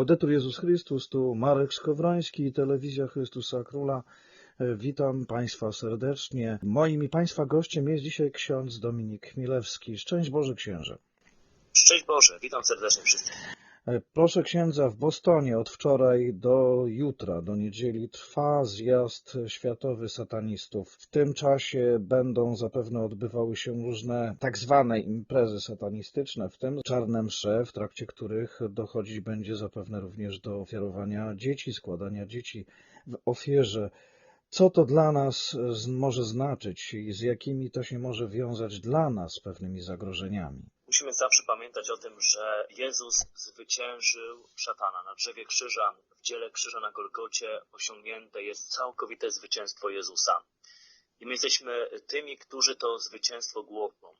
Laudetur Jezus Chrystus, tu Marek Skowroński, Telewizja Chrystusa Króla. E, Witam Państwa serdecznie. Moim i Państwa gościem jest dzisiaj ksiądz Dominik Chmielewski. Szczęść Boże Księże. Szczęść Boże, witam serdecznie wszystkich. E, Proszę księdza, w Bostonie od wczoraj do jutra, do niedzieli, trwa zjazd światowy satanistów. W tym czasie będą zapewne odbywały się różne tak zwane imprezy satanistyczne, w tym czarne msze, w trakcie których dochodzić będzie zapewne również do ofiarowania dzieci, składania dzieci w ofierze. Co to dla nas może znaczyć i z jakimi to się może wiązać dla nas pewnymi zagrożeniami? Musimy zawsze pamiętać o tym, że Jezus zwyciężył szatana na drzewie krzyża. W dziele krzyża na Golgocie osiągnięte jest całkowite zwycięstwo Jezusa. I my jesteśmy tymi, którzy to zwycięstwo głoszą.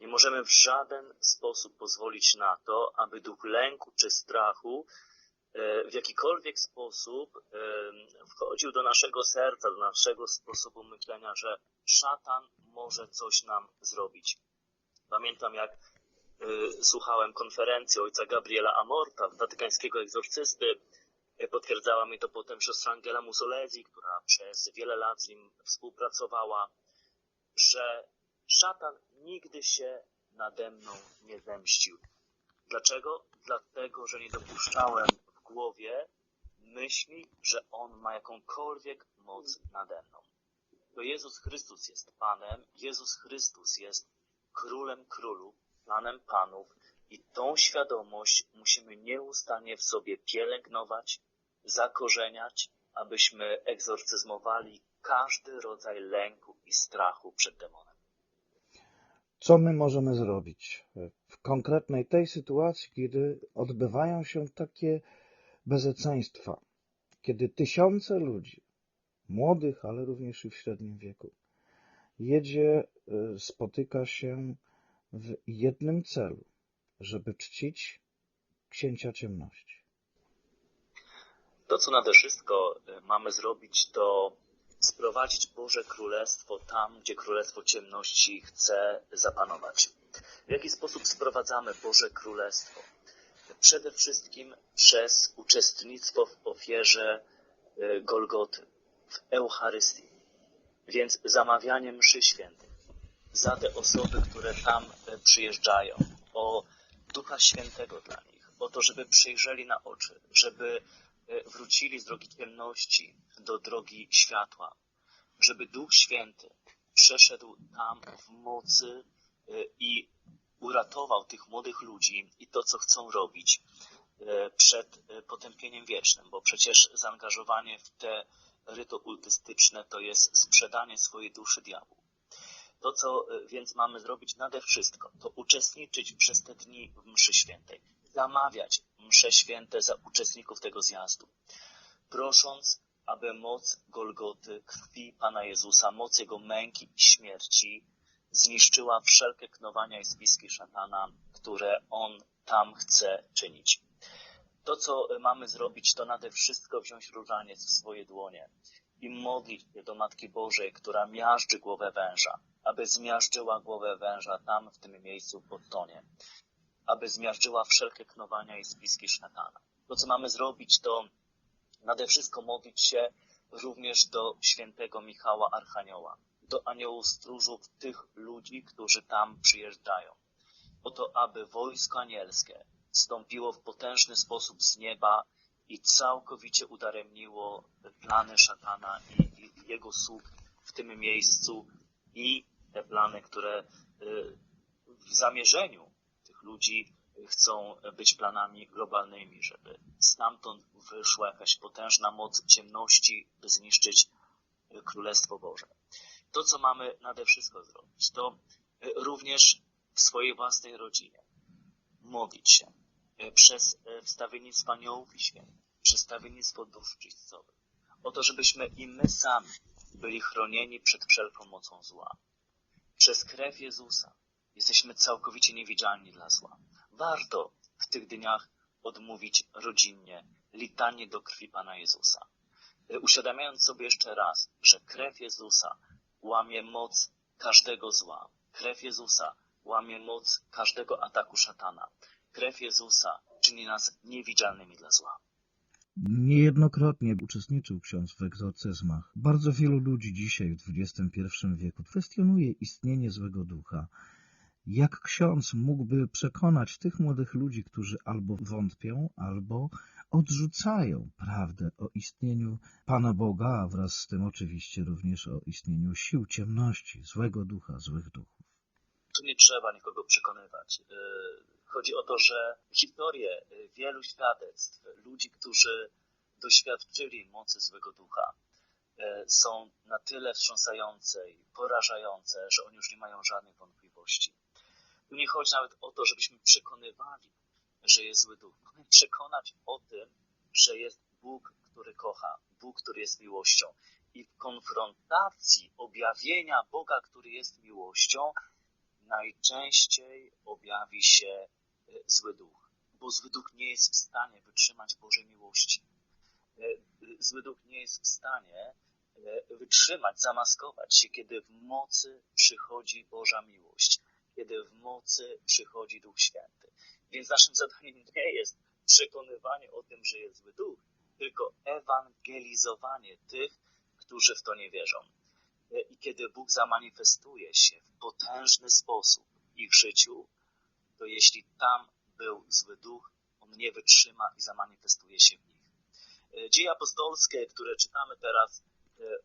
Nie możemy w żaden sposób pozwolić na to, aby duch lęku czy strachu e, w jakikolwiek sposób e, wchodził do naszego serca, do naszego sposobu myślenia, że szatan może coś nam zrobić. Pamiętam, jak słuchałem konferencji ojca Gabriela Amorta, watykańskiego egzorcysty. Y, Potwierdzała mi to potem siostra Angela Musolezi, która przez wiele lat z nim współpracowała, że szatan nigdy się nade mną nie zemścił. Dlaczego? Dlatego, że nie dopuszczałem w głowie myśli, że on ma jakąkolwiek moc nade mną. To Jezus Chrystus jest Panem, Jezus Chrystus jest Królem Królów, Panem Panów i tą świadomość musimy nieustannie w sobie pielęgnować, zakorzeniać, abyśmy egzorcyzmowali każdy rodzaj lęku i strachu przed demonem. Co my możemy zrobić w konkretnej tej sytuacji, kiedy odbywają się takie bezeceństwa, kiedy tysiące ludzi, młodych, ale również i w średnim wieku, jedzie, y, spotyka się w jednym celu, żeby czcić księcia ciemności. To, co nade wszystko y, mamy zrobić, to sprowadzić Boże Królestwo tam, gdzie Królestwo Ciemności chce zapanować. W jaki sposób sprowadzamy Boże Królestwo? Przede wszystkim przez uczestnictwo w ofierze y, Golgoty, w Eucharystii. Więc zamawianie mszy świętych za te osoby, które tam y, przyjeżdżają, o Ducha Świętego dla nich, o to, żeby przyjrzeli na oczy, żeby y, wrócili z drogi ciemności do drogi światła, żeby Duch Święty przeszedł tam w mocy y, i uratował tych młodych ludzi i to, co chcą robić przed potępieniem wiecznym, bo przecież zaangażowanie w te ryto ultystyczne to jest sprzedanie swojej duszy diabłu. To, co y, więc mamy zrobić nade wszystko, to uczestniczyć przez te dni w mszy świętej, zamawiać msze święte za uczestników tego zjazdu, prosząc, aby moc Golgoty, krwi Pana Jezusa, moc Jego męki i śmierci zniszczyła wszelkie knowania i spiski szatana, które On tam chce czynić. To, co y, mamy zrobić, to nade wszystko wziąć różaniec w swoje dłonie i modlić się do Matki Bożej, która miażdży głowę węża, aby zmiażdżyła głowę węża tam, w tym miejscu w Bostonie, aby zmiażdżyła wszelkie knowania i spiski szatana. To, co mamy zrobić, to nade wszystko modlić się również do świętego Michała Archanioła, do aniołów stróżów tych ludzi, którzy tam przyjeżdżają. Po to, aby wojsko anielskie stąpiło w potężny sposób z nieba i całkowicie udaremniło plany szatana i, i jego sług w tym miejscu i te plany, które y, w zamierzeniu tych ludzi chcą być planami globalnymi, żeby stamtąd wyszła jakaś potężna moc ciemności, by zniszczyć y, Królestwo Boże. To, co mamy nade wszystko zrobić, to y, również w swojej własnej rodzinie modlić się przez y, wstawiennictwo aniołów i świętych, przez wstawiennictwo dusz czyścowych, o to, żebyśmy i my sami byli chronieni przed wszelką mocą zła. Przez krew Jezusa jesteśmy całkowicie niewidzialni dla zła. Warto w tych dniach odmówić rodzinnie litanie do krwi Pana Jezusa. Y, Uświadamiając sobie jeszcze raz, że krew Jezusa łamie moc każdego zła. Krew Jezusa łamie moc każdego ataku szatana. Krew Jezusa czyni nas niewidzialnymi dla zła. Niejednokrotnie uczestniczył ksiądz w egzorcyzmach. Bardzo wielu ludzi dzisiaj w XXI wieku kwestionuje istnienie złego ducha. Jak ksiądz mógłby przekonać tych młodych ludzi, którzy albo wątpią, albo odrzucają prawdę o istnieniu Pana Boga, a wraz z tym oczywiście również o istnieniu sił ciemności, złego ducha, złych duchów? Tu nie trzeba nikogo przekonywać. Y, chodzi o to, że historie y, wielu świadectw, ludzi, którzy doświadczyli mocy złego ducha, y, są na tyle wstrząsające i porażające, że oni już nie mają żadnych wątpliwości. Tu nie chodzi nawet o to, żebyśmy przekonywali, że jest zły duch. Mamy przekonać o tym, że jest Bóg, który kocha, Bóg, który jest miłością. I w konfrontacji objawienia Boga, który jest miłością, najczęściej objawi się zły duch, bo zły duch nie jest w stanie wytrzymać Bożej miłości. E, zły duch nie jest w stanie e, wytrzymać, zamaskować się, kiedy w mocy przychodzi Boża miłość, kiedy w mocy przychodzi Duch Święty. Więc naszym zadaniem nie jest przekonywanie o tym, że jest zły duch, tylko ewangelizowanie tych, którzy w to nie wierzą. I kiedy Bóg zamanifestuje się w potężny sposób w ich życiu, to jeśli tam był zły duch, on nie wytrzyma i zamanifestuje się w nich. Dzieje apostolskie, które czytamy teraz,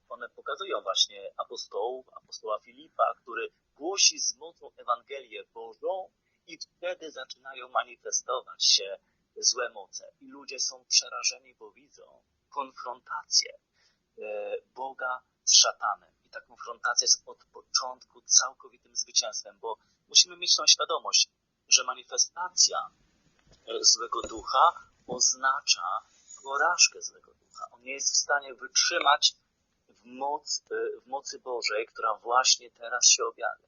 one pokazują właśnie apostołów, apostoła Filipa, który głosi z mocą Ewangelię Bożą i wtedy zaczynają manifestować się złe moce. I ludzie są przerażeni, bo widzą konfrontację e, Boga z szatanem. I ta konfrontacja jest od początku całkowitym zwycięstwem, bo musimy mieć tą świadomość, że manifestacja złego ducha oznacza porażkę złego ducha. On nie jest w stanie wytrzymać w, moc, e, w mocy Bożej, która właśnie teraz się objawia.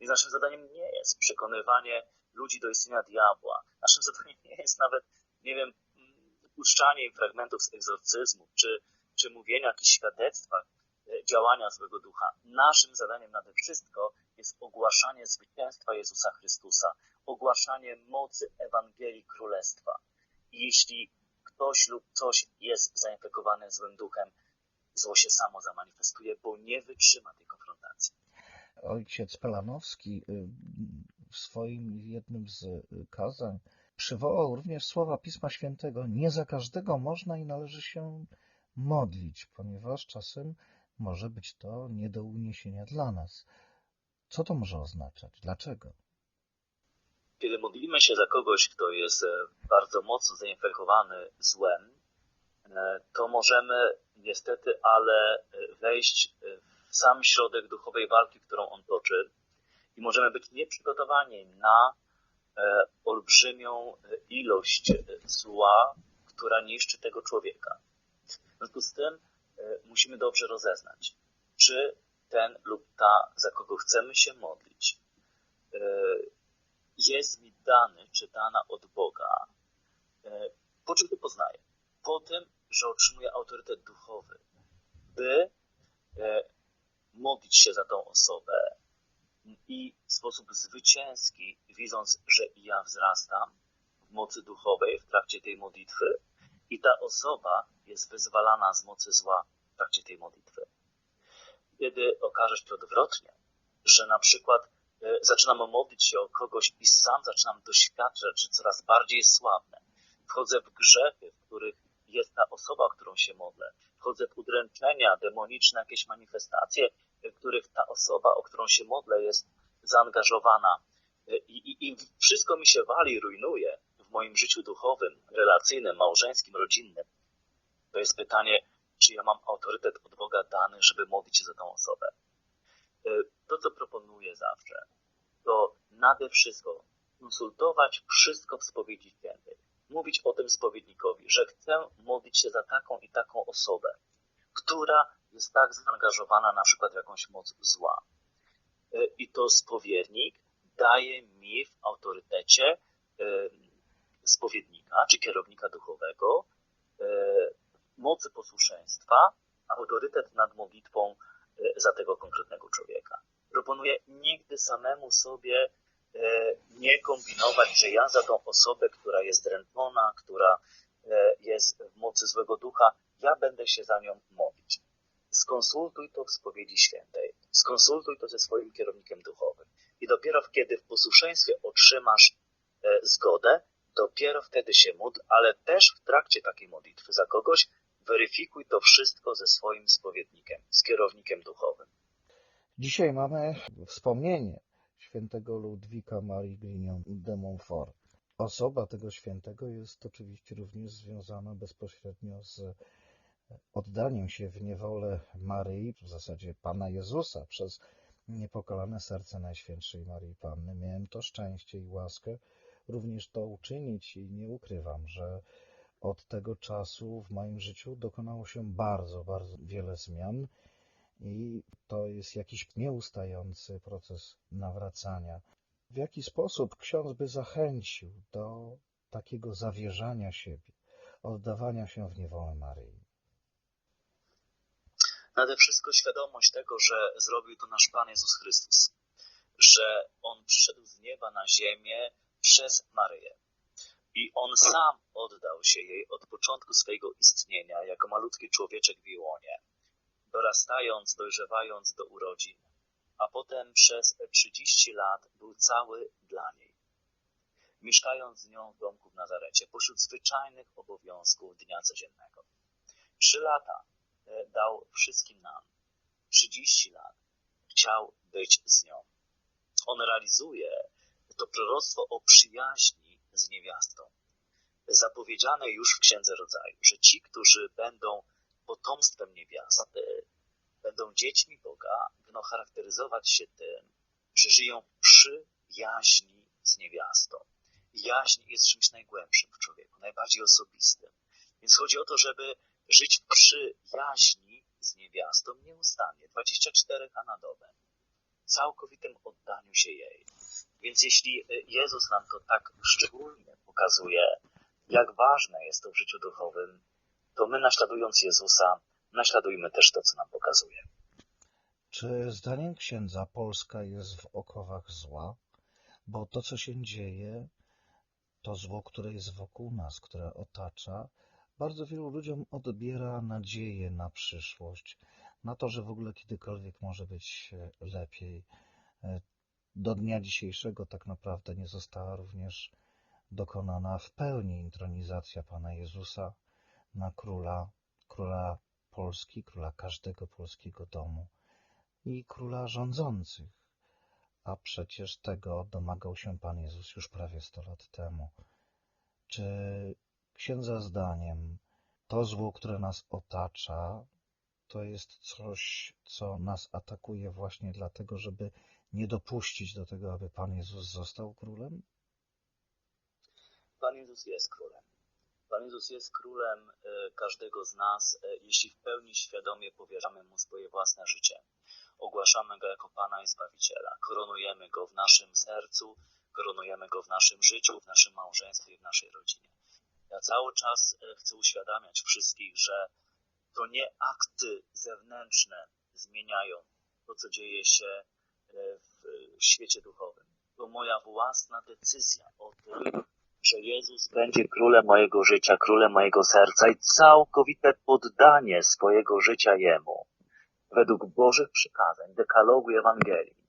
Więc naszym zadaniem nie jest przekonywanie ludzi do istnienia diabła. Naszym zadaniem nie jest nawet, nie wiem, puszczanie im fragmentów z egzorcyzmu, czy, czy mówienie o jakichś świadectwach e, działania złego ducha. Naszym zadaniem nade wszystko jest ogłaszanie zwycięstwa Jezusa Chrystusa, ogłaszanie mocy Ewangelii Królestwa. I jeśli ktoś lub coś jest zainfekowane złym duchem, zło się samo zamanifestuje, bo nie wytrzyma tej konfrontacji. Ojciec Pelanowski y, w swoim jednym z y, kazań przywołał również słowa Pisma Świętego. Nie za każdego można i należy się modlić, ponieważ czasem może być to nie do uniesienia dla nas. Co to może oznaczać? Dlaczego? Kiedy modlimy się za kogoś, kto jest e, bardzo mocno zainfekowany złem, e, to możemy niestety, ale e, wejść w sam środek duchowej walki, którą on toczy i możemy być nieprzygotowani na olbrzymią ilość zła, która niszczy tego człowieka. W związku z tym musimy dobrze rozeznać, czy ten lub ta, za kogo chcemy się modlić, jest mi dany czy dana od Boga, e, po czym to poznaję? Po tym, że otrzymuję autorytet duchowy, by e, modlić się za tą osobę i w sposób zwycięski, widząc, że ja wzrastam w mocy duchowej w trakcie tej modlitwy i ta osoba jest wyzwalana z mocy zła w trakcie tej modlitwy. Kiedy okaże się odwrotnie, że na przykład E, zaczynam modlić się o kogoś i sam zaczynam doświadczać, że coraz bardziej słabnę. Wchodzę w grzechy, w których jest ta osoba, o którą się modlę. Wchodzę w udręczenia demoniczne, jakieś manifestacje, w których ta osoba, o którą się modlę, jest zaangażowana. E, I, i, I wszystko mi się wali, rujnuje w moim życiu duchowym, relacyjnym, małżeńskim, rodzinnym. To jest pytanie, czy ja mam autorytet od Boga dany, żeby modlić się za tą osobę. E, to, co proponuję zawsze, to nade wszystko konsultować wszystko w spowiedzi świętej. Mówić o tym spowiednikowi, że chcę modlić się za taką i taką osobę, która jest tak zaangażowana na przykład w jakąś moc zła. E, I to spowiednik daje mi w autorytecie e, spowiednika czy kierownika duchowego mocy posłuszeństwa, autorytet nad modlitwą za tego konkretnego człowieka. Proponuję nigdy samemu sobie e, nie kombinować, że ja za tą osobę, która jest drętwona, która e, jest w mocy złego ducha, ja będę się za nią modlić. Skonsultuj to w spowiedzi świętej. Skonsultuj to ze swoim kierownikiem duchowym. I dopiero kiedy w posłuszeństwie otrzymasz e, zgodę, dopiero wtedy się módl, ale też w trakcie takiej modlitwy za kogoś weryfikuj to wszystko ze swoim spowiednikiem, z kierownikiem duchowym. Dzisiaj mamy wspomnienie świętego Ludwika Marii Grignon de Montfort. Osoba tego świętego jest oczywiście również związana bezpośrednio z oddaniem się w niewolę Maryi, w zasadzie Pana Jezusa, przez niepokalane serce Najświętszej Maryi Panny. Miałem to szczęście i łaskę również to uczynić i nie ukrywam, że od tego czasu w moim życiu dokonało się bardzo, bardzo wiele zmian i to jest jakiś nieustający proces nawracania. W jaki sposób ksiądz by zachęcił do takiego zawierzania siebie, oddawania się w niewolę Maryi? Nade wszystko świadomość tego, że zrobił to nasz Pan Jezus Chrystus, że On przyszedł z nieba na ziemię przez Maryję. I On sam oddał się jej od początku swojego istnienia jako malutki człowieczek w łonie dorastając, dojrzewając do urodzin, a potem przez 30 lat był cały dla niej. Mieszkając z nią w domku w Nazarecie, pośród zwyczajnych obowiązków dnia codziennego. Trzy lata e, dał wszystkim nam. 30 lat chciał być z nią. On realizuje to proroctwo o przyjaźni z niewiastą. Zapowiedziane już w Księdze Rodzaju, że ci, którzy będą potomstwem niewiasty, będą dziećmi Boga, będą charakteryzować się tym, że żyją przy jaźni z niewiastą. Jaźń jest czymś najgłębszym w człowieku, najbardziej osobistym. Więc chodzi o to, żeby żyć przy jaźni z niewiastą nieustannie, 24 na dobę, całkowitym oddaniu się jej. Więc jeśli Jezus nam to tak szczególnie pokazuje, jak ważne jest to w życiu duchowym, to my naśladując Jezusa, naśladujmy też to, co nam pokazuje. Czy zdaniem księdza Polska jest w okowach zła? Bo to, co się dzieje, to zło, które jest wokół nas, które otacza, bardzo wielu ludziom odbiera nadzieję na przyszłość, na to, że w ogóle kiedykolwiek może być lepiej. Do dnia dzisiejszego tak naprawdę nie została również dokonana w pełni intronizacja Pana Jezusa na króla, króla Polski, króla każdego polskiego domu i króla rządzących. A przecież tego domagał się Pan Jezus już prawie sto lat temu. Czy księdza zdaniem to zło, które nas otacza, to jest coś, co nas atakuje właśnie dlatego, żeby nie dopuścić do tego, aby Pan Jezus został królem? Pan Jezus jest królem. Pan Jezus jest królem e, każdego z nas, e, jeśli w pełni świadomie powierzamy Mu swoje własne życie. Ogłaszamy Go jako Pana i Zbawiciela. Koronujemy Go w naszym sercu, koronujemy Go w naszym życiu, w naszym małżeństwie w naszej rodzinie. Ja cały czas e, chcę uświadamiać wszystkich, że to nie akty zewnętrzne zmieniają to, co dzieje się w świecie duchowym. To moja własna decyzja o tym, że Jezus będzie królem mojego życia, królem mojego serca i całkowite poddanie swojego życia Jemu według Bożych przykazań, dekalogu Ewangelii,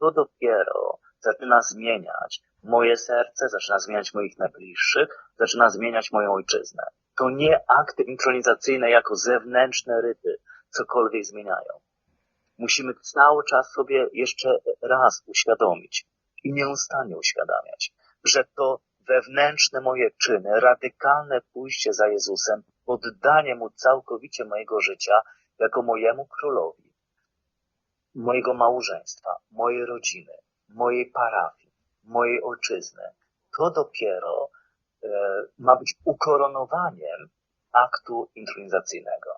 to dopiero zaczyna zmieniać moje serce, zaczyna zmieniać moich najbliższych, zaczyna zmieniać moją ojczyznę. To nie akty intronizacyjne jako zewnętrzne ryty cokolwiek zmieniają. Musimy cały czas sobie jeszcze raz uświadomić i nieustannie uświadamiać, że to wewnętrzne moje czyny, radykalne pójście za Jezusem, poddanie Mu całkowicie mojego życia jako mojemu królowi, mojego małżeństwa, mojej rodziny, mojej parafii, mojej ojczyzny, to dopiero ma być ukoronowaniem aktu intronizacyjnego.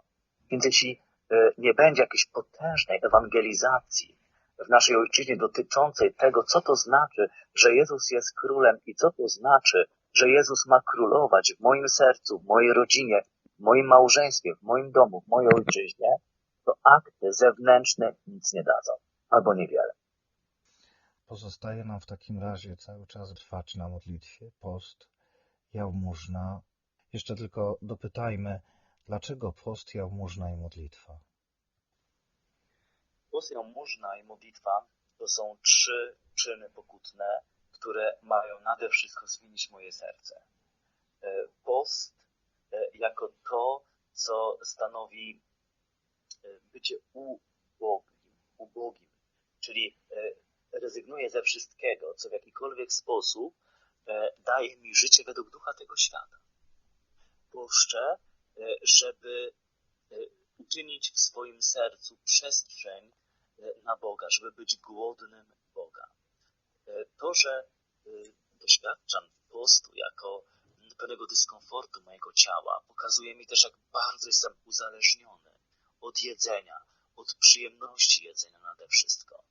Więc jeśli e, nie będzie jakiejś potężnej ewangelizacji w naszej ojczyźnie dotyczącej tego, co to znaczy, że Jezus jest królem i co to znaczy, że Jezus ma królować w moim sercu, w mojej rodzinie, w moim małżeństwie, w moim domu, w mojej ojczyźnie, to akty zewnętrzne nic nie dadzą, albo niewiele. Pozostaje nam w takim razie cały czas trwać na modlitwie, post, jałmużna. Jeszcze tylko dopytajmy, dlaczego post, jałmużna i modlitwa? Post, jałmużna i modlitwa to są trzy czyny pokutne, które mają nade wszystko zmienić moje serce. E, post e, jako to, co stanowi e, bycie ubogim, ubogim, czyli rezygnuję ze wszystkiego, co w jakikolwiek sposób daje mi życie według ducha tego świata. Poszczę, żeby uczynić w swoim sercu przestrzeń na Boga, żeby być głodnym Boga. To, że doświadczam postu jako pewnego dyskomfortu mojego ciała, pokazuje mi też, jak bardzo jestem uzależniony od jedzenia, od przyjemności jedzenia nade wszystko.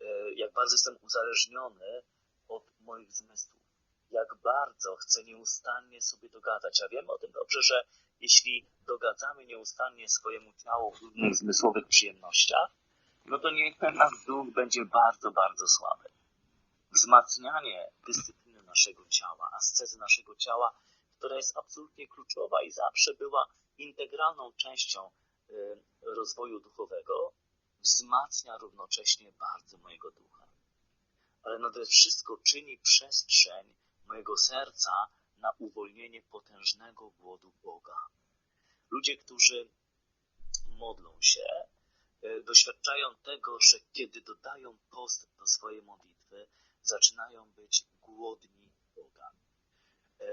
E, jak bardzo jestem uzależniony od moich zmysłów. Jak bardzo chcę nieustannie sobie dogadać. A wiemy o tym dobrze, że jeśli dogadzamy nieustannie swojemu ciału w różnych zmysłowych przyjemnościach, no to niech nasz duch będzie bardzo, bardzo słaby. Wzmacnianie dyscypliny naszego ciała, ascezy naszego ciała, która jest absolutnie kluczowa i zawsze była integralną częścią y, rozwoju duchowego, wzmacnia równocześnie bardzo mojego ducha. Ale nade wszystko czyni przestrzeń mojego serca na uwolnienie potężnego głodu Boga. Ludzie, którzy modlą się, y, doświadczają tego, że kiedy dodają post do swojej modlitwy, zaczynają być głodni Boga. E,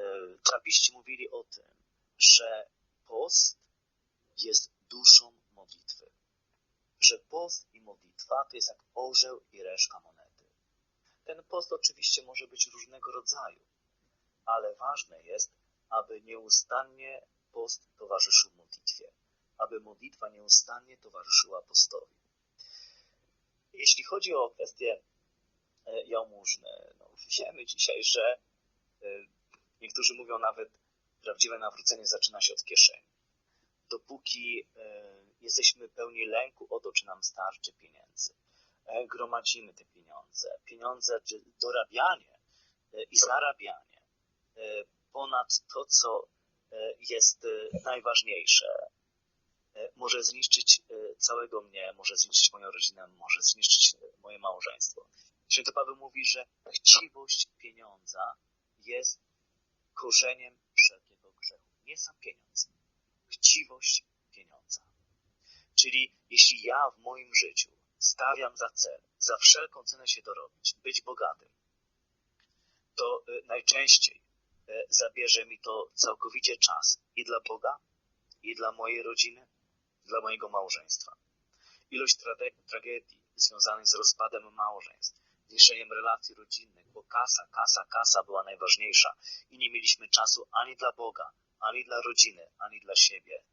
trapiści mówili o tym, że post jest duszą modlitwy. Że post i modlitwa to jest jak orzeł i reszka monety. Ten post oczywiście może być różnego rodzaju, ale ważne jest, aby nieustannie post towarzyszył modlitwie, aby modlitwa nieustannie towarzyszyła postowi. Jeśli chodzi o kwestię E, jałmużny. No, wiemy dzisiaj, że e, niektórzy mówią nawet, prawdziwe nawrócenie zaczyna się od kieszeni. Dopóki e, jesteśmy pełni lęku o to, czy nam starczy pieniędzy, gromadzimy te pieniądze, pieniądze, czy dorabianie i zarabianie ponad to, co jest najważniejsze, może zniszczyć całego mnie, może zniszczyć moją rodzinę, może zniszczyć moje małżeństwo. Święty Paweł mówi, że chciwość pieniądza jest korzeniem wszelkiego grzechu. Nie sam pieniądz. Chciwość pieniądza. Czyli jeśli ja w moim życiu stawiam za cel, za wszelką cenę się dorobić, być bogatym, to najczęściej zabierze mi to całkowicie czas i dla Boga, i dla mojej rodziny, dla mojego małżeństwa. Ilość tragedii związanych z rozpadem małżeństw, zniszczeniem relacji rodzinnych, bo kasa, kasa, kasa była najważniejsza i nie mieliśmy czasu ani dla Boga, ani dla rodziny, ani dla siebie.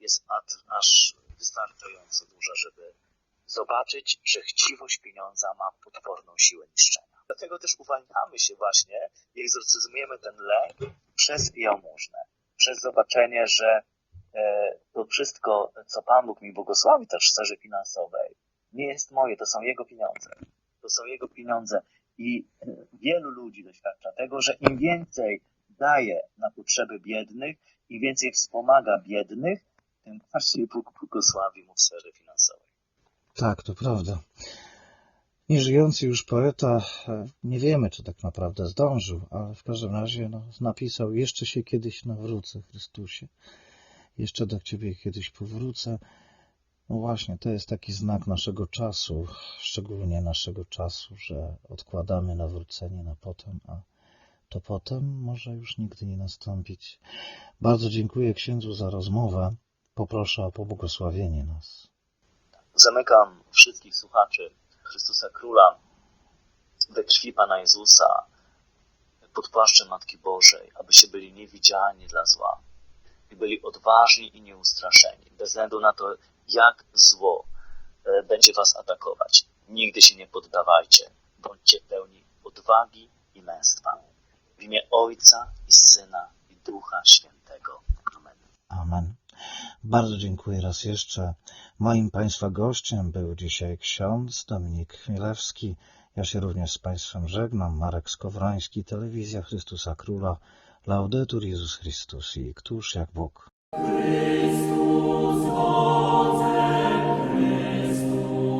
Jest aż wystarczająco duża, żeby zobaczyć, że chciwość pieniądza ma potworną siłę niszczenia. Dlatego też uwalniamy się właśnie i egzorcyzmujemy ten lęk przez jałmużnę, przez zobaczenie, że e, to wszystko, co Pan Bóg mi błogosławi też w sferze finansowej, nie jest moje, to są Jego pieniądze to są jego pieniądze. I e, wielu ludzi doświadcza tego, że im więcej daje na potrzeby biednych, im więcej wspomaga biednych, tym bardziej Bóg błogosławi mu w sferze finansowej. Tak, to prawda. Nieżyjący już poeta, e, nie wiemy, czy tak naprawdę zdążył, ale w każdym razie no, napisał, jeszcze się kiedyś nawrócę, Chrystusie. Jeszcze do Ciebie kiedyś powrócę. No właśnie, to jest taki znak naszego czasu, szczególnie naszego czasu, że odkładamy nawrócenie na potem, a to potem może już nigdy nie nastąpić. Bardzo dziękuję księdzu za rozmowę. Poproszę o pobłogosławienie nas. Zamykam wszystkich słuchaczy Chrystusa Króla we krwi Pana Jezusa pod płaszczem Matki Bożej, abyście byli niewidzialni dla zła i byli odważni i nieustraszeni, bez względu na to, jak zło e, będzie was atakować. Nigdy się nie poddawajcie. Bądźcie pełni odwagi i męstwa. W imię Ojca i Syna i Ducha Świętego. Amen. Amen. Bardzo dziękuję raz jeszcze. Moim Państwa gościem był dzisiaj ksiądz Dominik Chmielewski, Ja się również z Państwem żegnam. Marek Skowroński, Telewizja Chrystusa Króla. Laudetur Jezus Chrystus i któż jak Bóg. Chrystus, Chrystus.